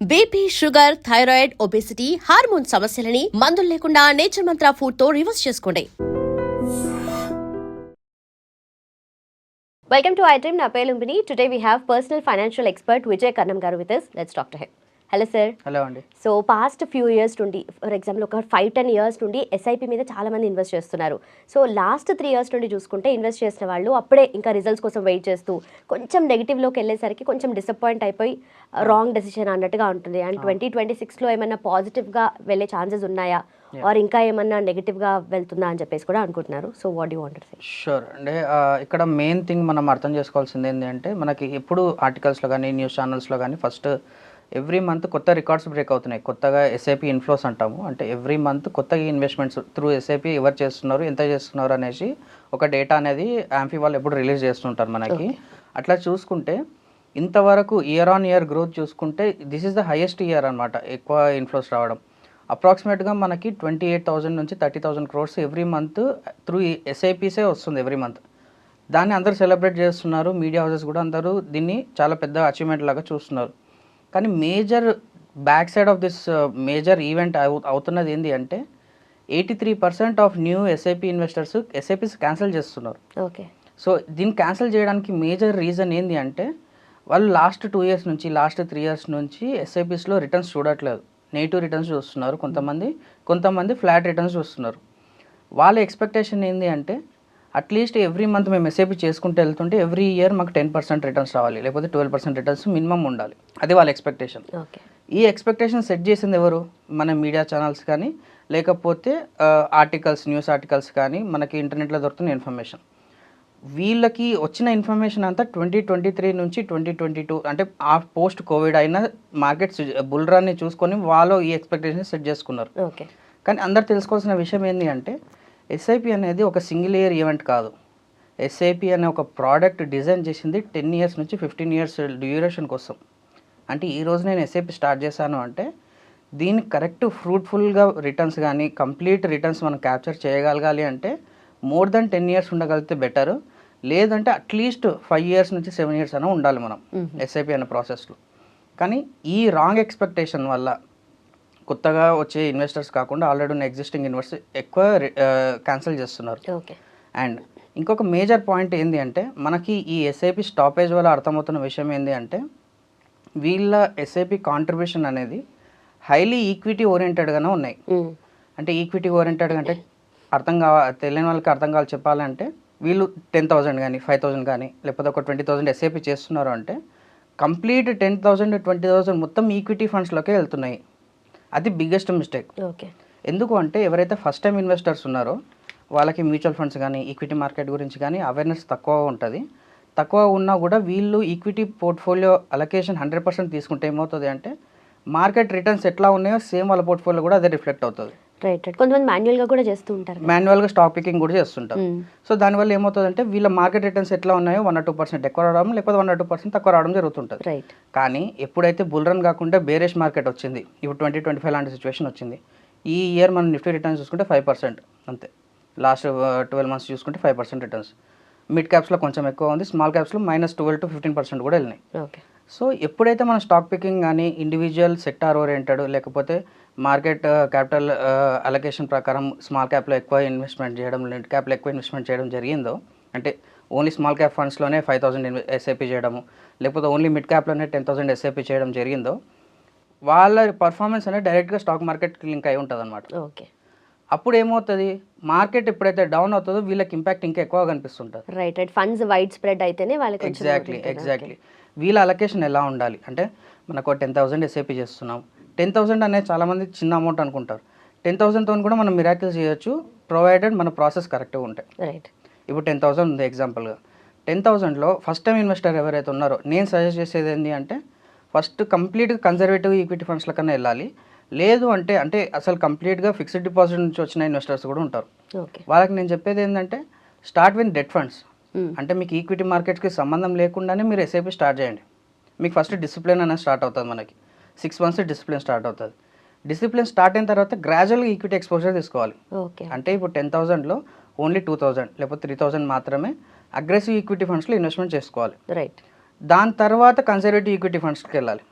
BP sugar thyroid obesity hormone సమస్యలని మందులు లేకుండా నేచర్ మంత్ర ఫుడ్తో రివర్స్ చేసుకోండి. వెల్కమ్ టు ఐ డ్రీమ్ నా పేరు Lumbini. Today we have personal financial expert Vijay Karnam గారు with us. Let's doctor to him hello sir. Hello అండి. So past few years నుండి ఫర్ ఎగ్జాంపుల్ ఒక ఫైవ్ టెన్ ఇయర్స్ నుండి SIP మీద చాలా మంది ఇన్వెస్ట్ చేస్తున్నారు. సో లాస్ట్ త్రీ ఇయర్స్ నుండి చూసుకుంటే ఇన్వెస్ట్ చేసిన వాళ్ళు అప్పుడే ఇంకా రిజల్ట్స్ కోసం వెయిట్ చేస్తూ కొంచెం నెగిటివ్లోకి వెళ్ళేసరికి కొంచెం డిసప్పాయింట్ అయిపోయి రాంగ్ డెసిషన్ అన్నట్టుగా ఉంటుంది. అండ్ ట్వంటీ ట్వంటీ సిక్స్లో ఏమైనా పాజిటివ్గా వెళ్ళే ఛాన్సెస్ ఉన్నాయా? ఆర్ ఇంకా ఏమన్నా నెగిటివ్గా వెళ్తుందా అని చెప్పేసి కూడా అనుకుంటున్నారు. So what you want sure అంటే ఇక్కడ మెయిన్ థింగ్ మనం అర్థం చేసుకోవాల్సింది ఏంటంటే మనకి ఎప్పుడు ఆర్టికల్స్లో కానీ న్యూస్ ఛానల్స్లో కానీ ఫస్ట్ ఎవ్రీ మంత్ కొత్త రికార్డ్స్ బ్రేక్ అవుతున్నాయి. కొత్తగా ఎస్ఐపి ఇన్ఫ్లోస్ అంటాము. అంటే ఎవ్రీ మంత్ కొత్తగా investments through S I P ఎవరు చేస్తున్నారు ఎంత చేస్తున్నారు అనేసి ఒక డేటా అనేది యాంఫీ వాళ్ళు ఎప్పుడు రిలీజ్ చేస్తుంటారు మనకి. అట్లా చూసుకుంటే ఇంతవరకు ఇయర్ ఆన్ ఇయర్ గ్రోత్ చూసుకుంటే this is the highest year అనమాట ఎక్కువ ఇన్ఫ్లోస్ రావడం. అప్రాక్సిమేట్గా మనకి ట్వంటీ ఎయిట్ థౌసండ్ నుంచి thirty thousand crores every month through ఎస్ఐపిసే వస్తుంది ఎవ్రీ మంత్ దాన్ని అందరూ సెలబ్రేట్ చేస్తున్నారు మీడియా హౌసెస్ కూడా అందరూ దీన్ని చాలా పెద్ద అచీవ్మెంట్ లాగా చూస్తున్నారు. కానీ major back side of this major event అవుతున్నది ఏంటి అంటే eighty three percent of new S I P investors SIPs cancel చేస్తున్నారు. ఓకే. సో దీన్ని క్యాన్సిల్ చేయడానికి మేజర్ రీజన్ ఏంటి అంటే వాళ్ళు లాస్ట్ టూ ఇయర్స్ నుంచి లాస్ట్ త్రీ ఇయర్స్ నుంచి ఎస్ఐపిస్లో రిటర్న్స్ చూడట్లేదు. నెగిటివ్ రిటర్న్స్ చూస్తున్నారు కొంతమంది. కొంతమంది ఫ్లాట్ రిటర్న్స్ చూస్తున్నారు. వాళ్ళ ఎక్స్పెక్టేషన్ ఏంటి అంటే అట్లీస్ట్ ఎవ్రీ మంత్ మేము ఎస్ఐపి చేసుకుంటూ వెళ్తుంటే ఎవ్రీ ఇయర్ మాకు టెన్ పర్సెంట్ రిటర్న్స్ రావాలి లేకపోతే ట్వెల్వ్ పర్సెంట్ రిటర్న్స్ మినిమం ఉండాలి. అది వాళ్ళ ఎక్స్పెక్టేషన్ ఈ ఎక్స్పెక్టేషన్ సెట్ చేసింది ఎవరు? మన మీడియా ఛానల్స్ కానీ లేకపోతే ఆర్టికల్స్ న్యూస్ ఆర్టికల్స్ కానీ మనకి ఇంటర్నెట్లో దొరుకుతున్న ఇన్ఫర్మేషన్ వీళ్ళకి వచ్చిన ఇన్ఫర్మేషన్ అంతా ట్వంటీ ట్వంటీ త్రీ నుంచి ట్వంటీ ట్వంటీ టూ అంటే ఆ పోస్ట్ కోవిడ్ అయిన మార్కెట్స్ బుల్రాన్ని చూసుకొని వాళ్ళు ఈ ఎక్స్పెక్టేషన్ సెట్ చేసుకున్నారు. ఓకే. కానీ అందరు తెలుసుకోవాల్సిన విషయం ఏంటి అంటే ఎస్ఐపి అనేది ఒక సింగిల్ ఇయర్ ఈవెంట్ కాదు. ఎస్ఐపి అనే ఒక ప్రోడక్ట్ డిజైన్ చేసింది టెన్ ఇయర్స్ నుంచి ఫిఫ్టీన్ ఇయర్స్ డ్యూరేషన్ కోసం. అంటే ఈ రోజు నేను ఎస్ఐపి స్టార్ట్ చేశాను అంటే దీనికి కరెక్ట్ ఫ్రూట్ఫుల్గా రిటర్న్స్ కానీ కంప్లీట్ రిటర్న్స్ మనం క్యాప్చర్ చేయగలగాలి అంటే మోర్ దెన్ టెన్ ఇయర్స్ ఉండగలిగితే బెటర్ లేదంటే అట్లీస్ట్ ఫైవ్ ఇయర్స్ నుంచి సెవెన్ ఇయర్స్ అయినా ఉండాలి మనం ఎస్ఐపి అనే ప్రాసెస్లో కానీ ఈ రాంగ్ ఎక్స్పెక్టేషన్ వల్ల కొత్తగా వచ్చే ఇన్వెస్టర్స్ కాకుండా ఆల్రెడీ ఉన్న ఎగ్జిస్టింగ్ ఇన్వెస్టర్స్ ఎక్కువ క్యాన్సిల్ చేస్తున్నారు. అండ్ ఇంకొక మేజర్ పాయింట్ ఏంటి అంటే మనకి ఈ ఎస్ఐపి స్టాపేజ్ వల్ల అర్థమవుతున్న విషయం ఏంటి అంటే వీళ్ళ ఎస్ఐపి కాంట్రిబ్యూషన్ అనేది హైలీ ఈక్విటీ ఓరియంటెడ్గానే ఉన్నాయి. అంటే ఈక్విటీ ఓరియంటెడ్ అంటే అర్థం కావ తెలియని వాళ్ళకి అర్థం కావాలి చెప్పాలంటే వీళ్ళు టెన్ థౌసండ్ కానీ ఫైవ్ థౌసండ్ కానీ లేకపోతే ఒక twenty thousand S I P చేస్తున్నారు అంటే complete ten thousand twenty thousand మొత్తం ఈక్విటీ ఫండ్స్లోకే వెళ్తున్నాయి. అది బిగ్గెస్ట్ మిస్టేక్ ఓకే ఎందుకు అంటే ఎవరైతే ఫస్ట్ టైం ఇన్వెస్టర్స్ ఉన్నారో వాళ్ళకి మ్యూచువల్ ఫండ్స్ కానీ ఈక్విటీ మార్కెట్ గురించి కానీ అవేర్నెస్ తక్కువ ఉంటుంది. తక్కువ ఉన్నా కూడా వీళ్ళు equity portfolio allocation hundred percent తీసుకుంటే ఏమవుతుంది అంటే మార్కెట్ రిటర్న్స్ ఎట్లా ఉన్నాయో సేమ్ వాళ్ళ పోర్ట్ఫోలియో కూడా అదే రిఫ్లెక్ట్ అవుతుంది. రైట్ కొంతమంది మాన్యువల్గా కూడా చేస్తూ ఉంటారు. మాన్యువల్గా స్టాక్ పికింగ్ కూడా చేస్తుంటారు. మ్మ్. సో దానివల్ల ఏమవుతుందంటే వీళ్ళ మార్కెట్ రిటర్న్స్ ఎట్లా ఉన్నాయో వన్ టూ పర్సెంట్ ఎక్కువ రావడం లేకపోతే వన్ టూ పర్సెంట్ తక్కువ రావడం జరుగుతుంటుంది. రైట్ కానీ ఎప్పుడైతే బుల్ రన్ కాకుండా బేరేష్ మార్కెట్ వచ్చింది ఇప్పుడు ట్వంటీ ట్వంటీ ఫైవ్ లాంటి సిచ్యువేషన్ వచ్చింది ఈ ఇయర్ మనం నిఫ్టీ రిటర్న్స్ చూసుకుంటే ఫైవ్ పర్సెంట్ అంతే. లాస్ట్ ట్వెల్వ్ మంత్స్ చూసుకుంటే ఫైవ్ పర్సెంట్ రిటర్న్స్ మిడ్ క్యాప్స్లో కొంచెం ఎక్కువ ఉంది small క్యాప్స్లో minus twelve to fifteen percent కూడా వెళ్ళినాయి. సో ఎప్పుడైతే మనం స్టాక్ పికింగ్ కానీ ఇండివిజువల్ సెక్టార్ ఓరియంటెడ్ లేకపోతే మార్కెట్ క్యాపిటల్ అలొకేషన్ ప్రకారం స్మాల్ క్యాప్లో ఎక్కువ ఇన్వెస్ట్మెంట్ చేయడం మిడ్ క్యాప్లో ఎక్కువ ఇన్వెస్ట్మెంట్ చేయడం జరిగిందో అంటే only small cap ఫండ్స్లోనే five thousand S I P చేయడము లేకపోతే only mid క్యాప్లోనే ten thousand S I P చేయడం జరిగిందో వాళ్ళ పర్ఫార్మెన్స్ అనేది డైరెక్ట్గా స్టాక్ మార్కెట్కి లింక్ అయి ఉంటుంది అనమాట ఓకే. అప్పుడు ఏమవుతుంది? మార్కెట్ ఎప్పుడైతే డౌన్ అవుతుందో వీళ్ళకి ఇంపాక్ట్ ఇంకా ఎక్కువ కనిపిస్తుంటుంది. Right right. Funds wide spread అయితేనే వాళ్ళకి ఎగ్జాక్ట్లీ. ఎగ్జాక్ట్లీ. వీళ్ళ అలొకేషన్ ఎలా ఉండాలి? అంటే మనకు ten thousand S I P చేస్తున్నాం. టెన్ థౌసండ్ అనేది చాలామంది చిన్న అమౌంట్ అనుకుంటారు. టెన్ థౌసండ్తో కూడా మనం మిరాకిల్స్ చేయొచ్చు. ప్రొవైడెడ్ మన ప్రాసెస్ కరెక్ట్గా ఉంటాయి రైట్. ఇప్పుడు టెన్ థౌసండ్ ఉంది ఎగ్జాంపుల్గా. టెన్ థౌసండ్లో ఫస్ట్ టైం ఇన్వెస్టర్ ఎవరైతే ఉన్నారో నేను సజెస్ట్ చేసేది ఏంటి అంటే ఫస్ట్ కంప్లీట్గా కన్జర్వేటివ్ ఈక్విటీ ఫండ్స్ల కన్నా వెళ్ళాలి. లేదు అంటే అంటే అసలు కంప్లీట్గా ఫిక్స్డ్ డిపాజిట్ నుంచి వచ్చిన ఇన్వెస్టర్స్ కూడా ఉంటారు. ఓకే. వాళ్ళకి నేను చెప్పేది ఏంటంటే స్టార్ట్ విత్ డెట్ ఫండ్స్. అంటే మీకు ఈక్విటీ మార్కెట్కి సంబంధం లేకుండానే మీరు ఎస్ఐపి స్టార్ట్ చేయండి. మీకు ఫస్ట్ డిసిప్లిన్ అనేది స్టార్ట్ అవుతుంది మనకి. సిక్స్ మంత్స్ డిసిప్లిన్ స్టార్ట్ అవుతుంది. డిసిప్లిన్ స్టార్ట్ అయిన తర్వాత గ్రాజువల్గా ఈక్విటీ ఎక్స్పోజర్ తీసుకోవాలి. ఓకే. అంటే ఇప్పుడు టెన్ థౌసండ్లో ఓన్లీ టూ థౌజండ్ లేకపోతే త్రీ థౌజండ్ మాత్రమే అగ్రెసివ్ ఈక్విటీ ఫండ్స్లో ఇన్వెస్ట్మెంట్ చేసుకోవాలి. రైట్. దాని తర్వాత కన్సర్వేటివ్ ఈక్విటీ ఫండ్స్కి వెళ్ళాలి.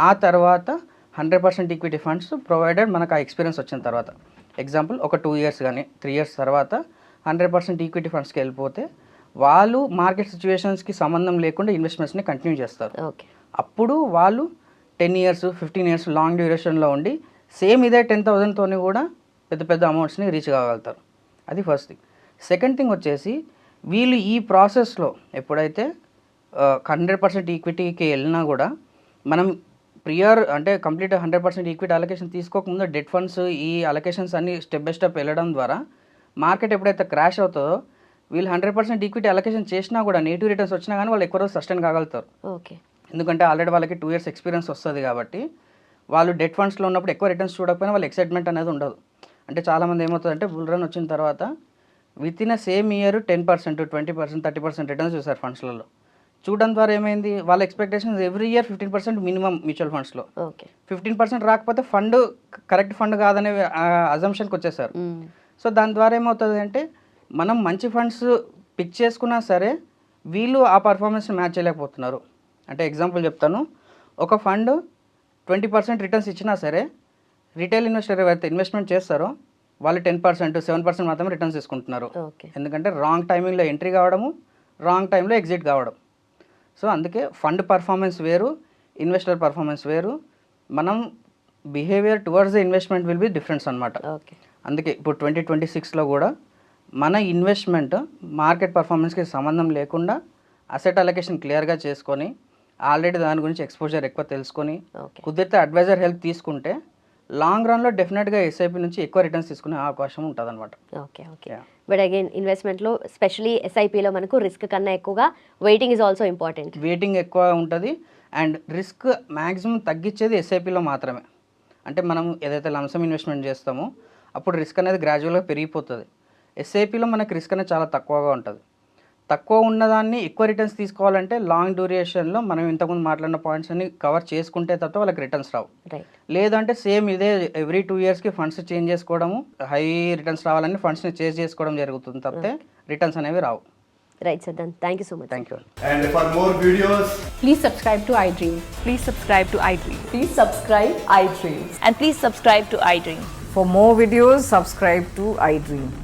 ఆ తర్వాత hundred percent equity funds provided మనకు ఆ ఎక్స్పీరియన్స్ వచ్చిన తర్వాత. ఎగ్జాంపుల్ ఒక టూ ఇయర్స్ కానీ త్రీ ఇయర్స్ తర్వాత హండ్రెడ్ పర్సెంట్ ఈక్విటీ ఫండ్స్కి వెళ్ళిపోతే వాళ్ళు మార్కెట్ సిచ్యువేషన్స్కి సంబంధం లేకుండా ఇన్వెస్ట్మెంట్స్ని కంటిన్యూ చేస్తారు. ఓకే. అప్పుడు వాళ్ళు ten years fifteen years long డ్యూరేషన్లో ఉండి సేమ్ ఇదే టెన్ థౌజండ్తోని కూడా పెద్ద పెద్ద అమౌంట్స్ని రీచ్ కాగలుగుతారు. అది ఫస్ట్ థింగ్. సెకండ్ థింగ్ వచ్చేసి వీళ్ళు ఈ ప్రాసెస్లో ఎప్పుడైతే హండ్రెడ్ పర్సెంట్ ఈక్విటీకి వెళ్ళినా కూడా మనం ప్రియర్ అంటే complete hundred percent equity allocation తీసుకోకముందు debt funds ఈ అలొకేషన్స్ అన్ని స్టెప్ బై స్టెప్ వెళ్ళడం ద్వారా మార్కెట్ ఎప్పుడైతే క్రాష్ అవుతుందో వీళ్ళు హండ్రెడ్ పర్సెంట్ ఈక్విటీ అలొకేషన్ చేసినా కూడా నెగిటివ్ రిటర్న్స్ వచ్చినా కానీ వాళ్ళు ఎక్కువ రోజు సస్టైన్ కాగలుగుతారు. ఓకే. ఎందుకంటే ఆల్రెడీ వాళ్ళకి టూ ఇయర్స్ ఎక్స్పీరియన్స్ వస్తుంది కాబట్టి వాళ్ళు డెట్ ఫండ్స్లో ఉన్నప్పుడు ఎక్కువ రిటర్న్స్ చూడకపోయినా వాళ్ళ ఎక్సైట్మెంట్ అనేది ఉండదు. అంటే చాలామంది ఏమవుతుందంటే బుల్ రన్ వచ్చిన తర్వాత within a same year ten percent twenty percent thirty percent returns చూసారు ఫండ్స్లలో. చూడడం ద్వారా ఏమైంది? వాళ్ళ expectations every year fifteen percent minimum mutual ఫండ్స్లో. ఓకే. ఫిఫ్టీన్ పర్సెంట్ రాకపోతే ఫండ్ కరెక్ట్ ఫండ్ కాదనే అజంప్షన్కి వచ్చేసారు. సో దాని ద్వారా ఏమవుతుంది అంటే మనం మంచి ఫండ్స్ పిక్ చేసుకున్నా సరే వీళ్ళు ఆ పర్ఫార్మెన్స్ని మ్యాచ్ చేయలేకపోతున్నారు. అంటే ఎగ్జాంపుల్ చెప్తాను. ఒక ఫండ్ ట్వంటీ పర్సెంట్ రిటర్న్స్ ఇచ్చినా సరే రిటైల్ ఇన్వెస్టర్ ఎవరైతే ఇన్వెస్ట్మెంట్ చేస్తారో వాళ్ళు టెన్ పర్సెంట్ సెవెన్ పర్సెంట్ మాత్రమే రిటర్న్స్ తీసుకుంటున్నారు. ఓకే. ఎందుకంటే రాంగ్ టైమింగ్లో ఎంట్రీ కావడము రాంగ్ టైంలో ఎగ్జిట్ కావడం. సో అందుకే ఫండ్ పర్ఫార్మెన్స్ వేరు ఇన్వెస్టర్ పర్ఫార్మెన్స్ వేరు. మనం behaviour towards the investment will be difference అనమాట ఓకే. అందుకే ఇప్పుడు ట్వంటీ ట్వంటీ సిక్స్లో కూడా మన ఇన్వెస్ట్మెంట్ మార్కెట్ పర్ఫార్మెన్స్కి సంబంధం లేకుండా అసెట్ అలొకేషన్ క్లియర్గా చేసుకొని ఆల్రెడీ దాని గురించి ఎక్స్పోజర్ ఎక్కువ తెలుసుకొని కుదిరితే అడ్వైజర్ హెల్ప్ తీసుకుంటే లాంగ్ రన్లో డెఫినెట్గా ఎస్ఐపి నుంచి ఎక్కువ రిటర్న్స్ తీసుకునే అవకాశం ఉంటుంది అనమాట ఓకే. ఓకే. బట్ అగైన్ ఇన్వెస్ట్మెంట్లో స్పెషలీ ఎస్ఐపిలో మనకు రిస్క్ కన్నా ఎక్కువగా waiting is also important waiting ఎక్కువ ఉంటుంది అండ్ రిస్క్ మ్యాక్సిమం తగ్గించేది ఎస్ఐపిలో మాత్రమే. అంటే మనం ఏదైతే లంసమ్ ఇన్వెస్ట్మెంట్ చేస్తామో అప్పుడు రిస్క్ అనేది గ్రాడ్యువల్గా పెరిగిపోతుంది. ఎస్ఐపిలో మనకి రిస్క్ అనేది చాలా తక్కువగా ఉంటుంది. తక్కువ ఉన్నదాన్ని ఎక్కువ రిటర్న్స్ తీసుకోవాలంటే లాంగ్ డ్యూరేషన్లో మనం ఇంతకుముందు మాట్లాడిన పాయింట్స్ అన్ని కవర్ చేసుకుంటే తప్ప వాళ్ళకి రిటర్న్స్ రావు రైట్ లేదంటే సేమ్ ఇదే ఎవ్రీ టూ ఇయర్స్కి ఫండ్స్ చేంజ్ చేసుకోవడము హై రిటర్న్స్ రావాలని ఫండ్స్ని చేంజ్ చేసుకోవడం జరుగుతుంది తప్పితే రిటర్న్స్ అనేవి రావు right sir then thank you so much thank you And for more videos, Please subscribe to iDream. Please subscribe to iDream. Please subscribe iDream. And please subscribe to iDream. For more videos, subscribe to iDream. please like, share, and